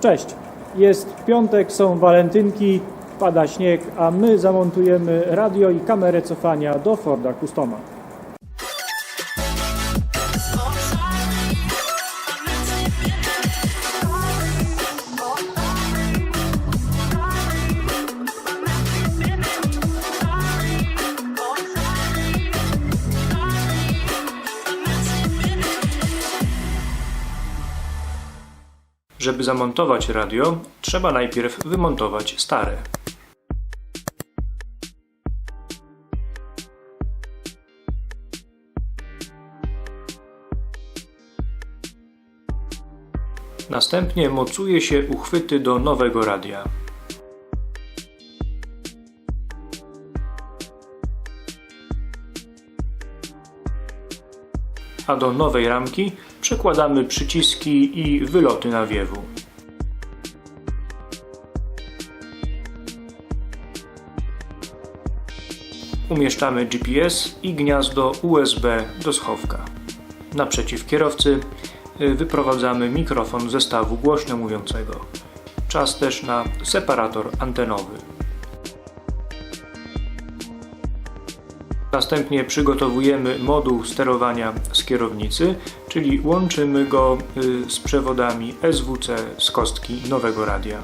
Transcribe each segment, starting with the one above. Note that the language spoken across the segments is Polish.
Cześć, jest piątek, są walentynki, pada śnieg, a my zamontujemy radio i kamerę cofania do Forda Customa. Żeby zamontować radio, trzeba najpierw wymontować stare. Następnie mocuje się uchwyty do nowego radia. A do nowej ramki przekładamy przyciski i wyloty nawiewu. Umieszczamy GPS i gniazdo USB do schowka. Naprzeciw kierowcy y, wyprowadzamy mikrofon zestawu głośno mówiącego. Czas też na separator antenowy. Następnie przygotowujemy moduł sterowania z kierownicy, czyli łączymy go y, z przewodami SWC z kostki nowego radia.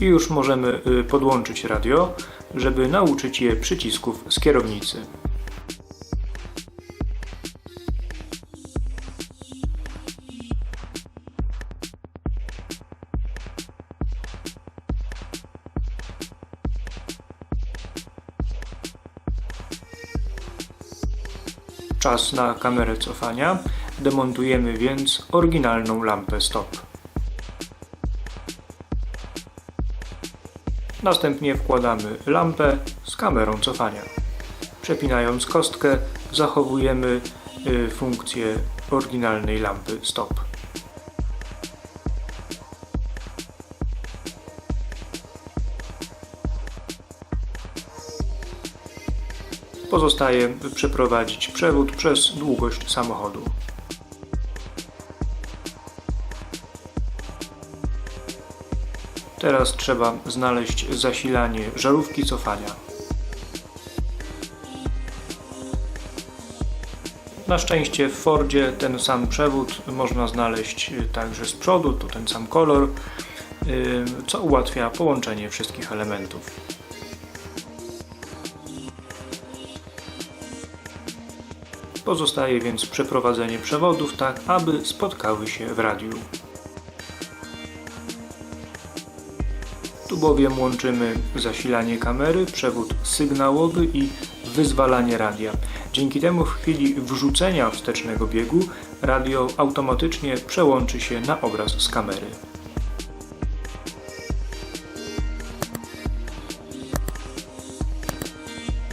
I już możemy y, podłączyć radio, żeby nauczyć je przycisków z kierownicy. Czas na kamerę cofania. Demontujemy więc oryginalną lampę stop. Następnie wkładamy lampę z kamerą cofania. Przepinając kostkę zachowujemy y, funkcję oryginalnej lampy stop. Pozostaje przeprowadzić przewód przez długość samochodu. Teraz trzeba znaleźć zasilanie żarówki cofania. Na szczęście w Fordzie ten sam przewód można znaleźć także z przodu, to ten sam kolor, y, co ułatwia połączenie wszystkich elementów. Pozostaje więc przeprowadzenie przewodów tak, aby spotkały się w radiu. Bowiem łączymy zasilanie kamery, przewód sygnałowy i wyzwalanie radia. Dzięki temu w chwili wrzucenia wstecznego biegu radio automatycznie przełączy się na obraz z kamery.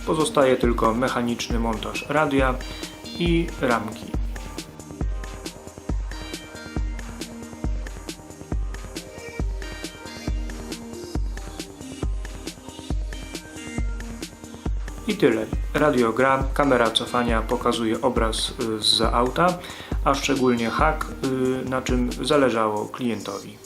Pozostaje tylko mechaniczny montaż radia i ramki. I tyle. Radio gra, kamera cofania pokazuje obraz y, z auta, a szczególnie hak, y, na czym zależało klientowi.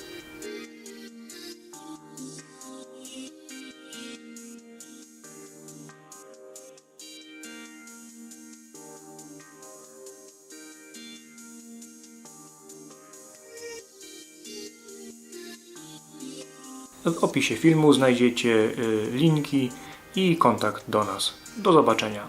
W opisie filmu znajdziecie y, linki i kontakt do nas. Do zobaczenia.